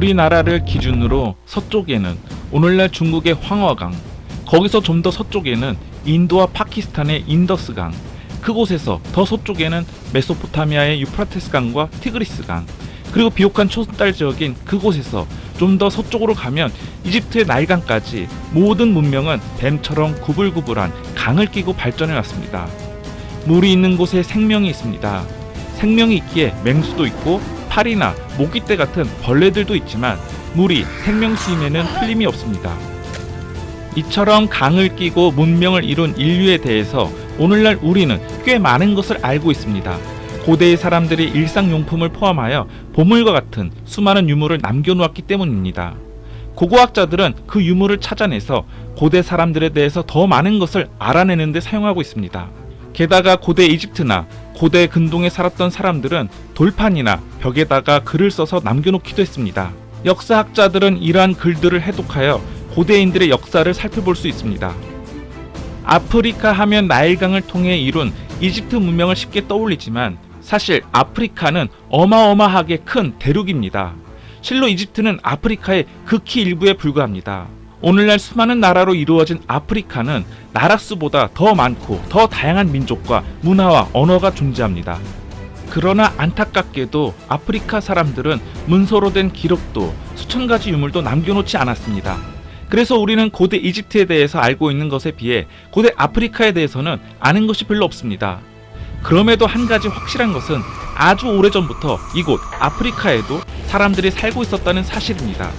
우리나라를 기준으로 서쪽에는 오늘날 중국의 황허강, 거기서 좀 더 서쪽에는 인도와 파키스탄의 인더스강, 그곳에서 더 서쪽에는 메소포타미아의 유프라테스강과 티그리스강, 그리고 비옥한 초승달 지역인 그곳에서 좀 더 서쪽으로 가면 이집트의 나일강까지 모든 문명은 뱀처럼 구불구불한 강을 끼고 발전해 왔습니다. 물이 있는 곳에 생명이 있습니다. 생명이 있기에 맹수도 있고 파리나 모기떼 같은 벌레들도 있지만 물이 생명 수임에는 틀림이 없습니다. 이처럼 강을 끼고 문명을 이룬 인류에 대해서 오늘날 우리는 꽤 많은 것을 알고 있습니다. 고대의 사람들이 일상용품을 포함하여 보물과 같은 수많은 유물을 남겨놓았기 때문입니다. 고고학자들은 그 유물을 찾아내서 고대 사람들에 대해서 더 많은 것을 알아내는 데 사용하고 있습니다. 게다가 고대 이집트나 고대 근동에 살았던 사람들은 돌판이나 벽에다가 글을 써서 남겨놓기도 했습니다. 역사학자들은 이러한 글들을 해독하여 고대인들의 역사를 살펴볼 수 있습니다. 아프리카 하면 나일강을 통해 이룬 이집트 문명을 쉽게 떠올리지만 사실 아프리카는 어마어마하게 큰 대륙입니다. 실로 이집트는 아프리카의 극히 일부에 불과합니다. 오늘날 수많은 나라로 이루어진 아프리카는 나라 수보다 더 많고 더 다양한 민족과 문화와 언어가 존재합니다. 그러나 안타깝게도 아프리카 사람들은 문서로 된 기록도 수천 가지 유물도 남겨놓지 않았습니다. 그래서 우리는 고대 이집트에 대해서 알고 있는 것에 비해 고대 아프리카에 대해서는 아는 것이 별로 없습니다. 그럼에도 한 가지 확실한 것은 아주 오래전부터 이곳 아프리카에도 사람들이 살고 있었다는 사실입니다.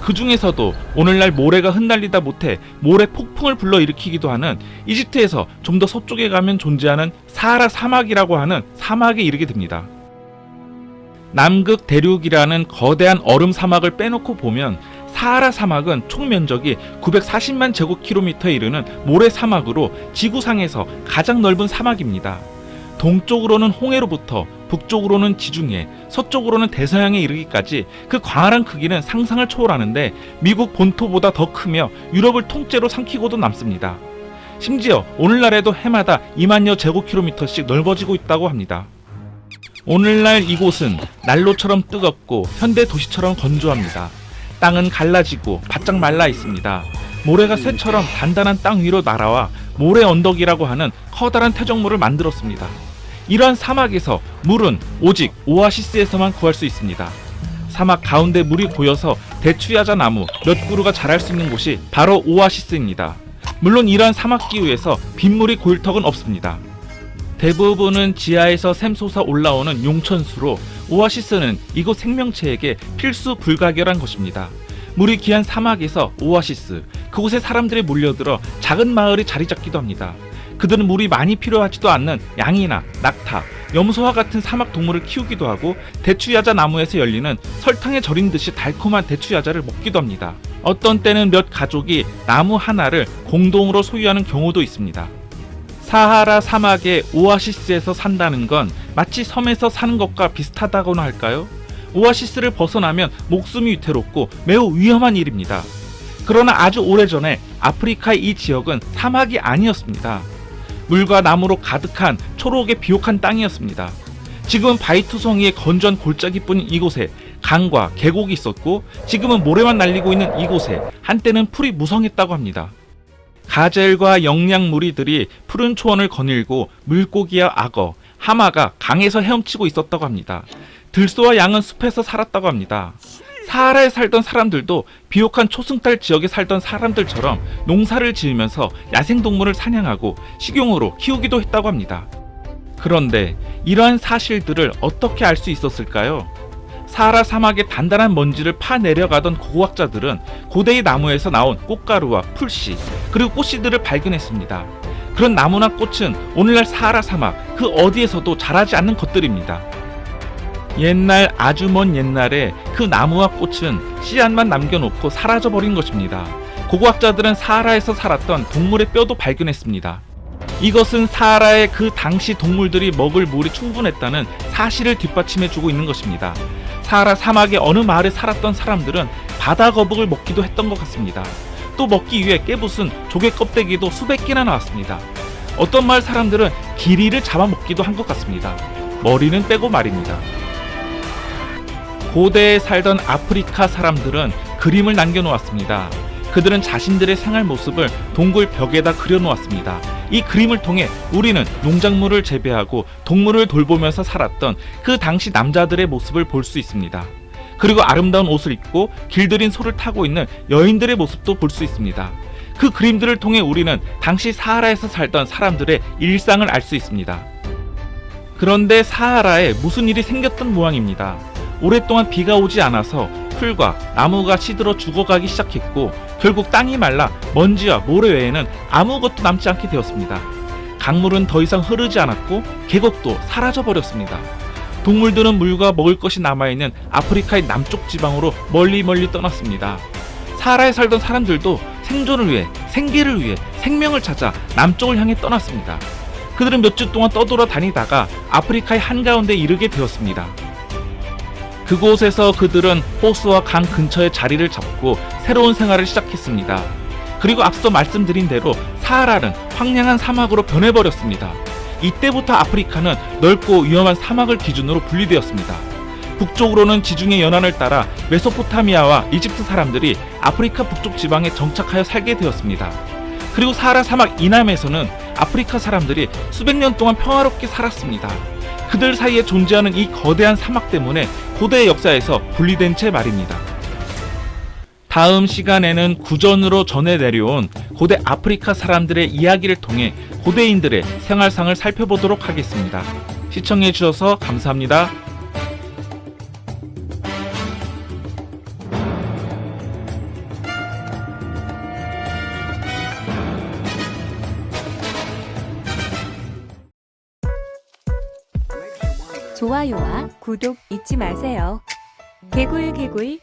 그 중에서도 오늘날 모래가 흩날리다 못해 모래 폭풍을 불러일으키기도 하는 이집트에서 좀 더 서쪽에 가면 존재하는 사하라 사막이라고 하는 사막에 이르게 됩니다. 남극 대륙이라는 거대한 얼음 사막을 빼놓고 보면 사하라 사막은 총 면적이 940만 제곱킬로미터에 이르는 모래 사막으로 지구상에서 가장 넓은 사막입니다. 동쪽으로는 홍해로부터 북쪽으로는 지중해, 서쪽으로는 대서양에 이르기까지 그 광활한 크기는 상상을 초월하는데 미국 본토보다 더 크며 유럽을 통째로 삼키고도 남습니다. 심지어 오늘날에도 해마다 2만여 제곱킬로미터씩 넓어지고 있다고 합니다. 오늘날 이곳은 난로처럼 뜨겁고 현대 도시처럼 건조합니다. 땅은 갈라지고 바짝 말라 있습니다. 모래가 쇠처럼 단단한 땅 위로 날아와 모래 언덕이라고 하는 커다란 퇴적물을 만들었습니다. 이러한 사막에서 물은 오직 오아시스에서만 구할 수 있습니다. 사막 가운데 물이 고여서 대추야자 나무 몇 그루가 자랄 수 있는 곳이 바로 오아시스입니다. 물론 이러한 사막 기후에서 빗물이 고일 턱은 없습니다. 대부분은 지하에서 샘솟아 올라오는 용천수로 오아시스는 이곳 생명체에게 필수 불가결한 것입니다. 물이 귀한 사막에서 오아시스, 그곳에 사람들이 몰려들어 작은 마을이 자리 잡기도 합니다. 그들은 물이 많이 필요하지도 않는 양이나 낙타, 염소와 같은 사막 동물을 키우기도 하고 대추야자 나무에서 열리는 설탕에 절인 듯이 달콤한 대추야자를 먹기도 합니다. 어떤 때는 몇 가족이 나무 하나를 공동으로 소유하는 경우도 있습니다. 사하라 사막의 오아시스에서 산다는 건 마치 섬에서 사는 것과 비슷하다고나 할까요? 오아시스를 벗어나면 목숨이 위태롭고 매우 위험한 일입니다. 그러나 아주 오래전에 아프리카의 이 지역은 사막이 아니었습니다. 물과 나무로 가득한 초록의 비옥한 땅이었습니다. 지금은 바이투성이의 건조한 골짜기뿐인 이곳에 강과 계곡이 있었고 지금은 모래만 날리고 있는 이곳에 한때는 풀이 무성했다고 합니다. 가젤과 영양무리들이 푸른 초원을 거닐고 물고기와 악어, 하마가 강에서 헤엄치고 있었다고 합니다. 들소와 양은 숲에서 살았다고 합니다. 사하라에 살던 사람들도 비옥한 초승달 지역에 살던 사람들처럼 농사를 지으면서 야생동물을 사냥하고 식용으로 키우기도 했다고 합니다. 그런데 이러한 사실들을 어떻게 알 수 있었을까요? 사하라 사막의 단단한 먼지를 파내려가던 고고학자들은 고대의 나무에서 나온 꽃가루와 풀씨 그리고 꽃씨들을 발견했습니다. 그런 나무나 꽃은 오늘날 사하라 사막 그 어디에서도 자라지 않는 것들입니다. 옛날 아주 먼 옛날에 그 나무와 꽃은 씨앗만 남겨놓고 사라져버린 것입니다. 고고학자들은 사하라에서 살았던 동물의 뼈도 발견했습니다. 이것은 사하라의 그 당시 동물들이 먹을 물이 충분했다는 사실을 뒷받침해주고 있는 것입니다. 사하라 사막의 어느 마을에 살았던 사람들은 바다 거북을 먹기도 했던 것 같습니다. 또 먹기 위해 깨부순 조개 껍데기도 수백 개나 나왔습니다. 어떤 마을 사람들은 기리를 잡아먹기도 한 것 같습니다. 머리는 빼고 말입니다. 고대에 살던 아프리카 사람들은 그림을 남겨놓았습니다. 그들은 자신들의 생활 모습을 동굴 벽에다 그려놓았습니다. 이 그림을 통해 우리는 농작물을 재배하고 동물을 돌보면서 살았던 그 당시 남자들의 모습을 볼 수 있습니다. 그리고 아름다운 옷을 입고 길들인 소를 타고 있는 여인들의 모습도 볼 수 있습니다. 그 그림들을 통해 우리는 당시 사하라에서 살던 사람들의 일상을 알 수 있습니다. 그런데 사하라에 무슨 일이 생겼던 모양입니다. 오랫동안 비가 오지 않아서 풀과 나무가 시들어 죽어가기 시작했고 결국 땅이 말라 먼지와 모래 외에는 아무것도 남지 않게 되었습니다. 강물은 더 이상 흐르지 않았고 계곡도 사라져 버렸습니다. 동물들은 물과 먹을 것이 남아있는 아프리카의 남쪽 지방으로 멀리 멀리 떠났습니다. 사하라에 살던 사람들도 생존을 위해 생계를 위해 생명을 찾아 남쪽을 향해 떠났습니다. 그들은 몇 주 동안 떠돌아 다니다가 아프리카의 한가운데 이르게 되었습니다. 그곳에서 그들은 호수와 강 근처에 자리를 잡고 새로운 생활을 시작했습니다. 그리고 앞서 말씀드린 대로 사하라는 황량한 사막으로 변해버렸습니다. 이때부터 아프리카는 넓고 위험한 사막을 기준으로 분리되었습니다. 북쪽으로는 지중해 연안을 따라 메소포타미아와 이집트 사람들이 아프리카 북쪽 지방에 정착하여 살게 되었습니다. 그리고 사하라 사막 이남에서는 아프리카 사람들이 수백 년 동안 평화롭게 살았습니다. 그들 사이에 존재하는 이 거대한 사막 때문에 고대 역사에서 분리된 채 말입니다. 다음 시간에는 구전으로 전해 내려온 고대 아프리카 사람들의 이야기를 통해 고대인들의 생활상을 살펴보도록 하겠습니다. 시청해 주셔서 감사합니다. 좋아요와 구독 잊지 마세요. 개굴개굴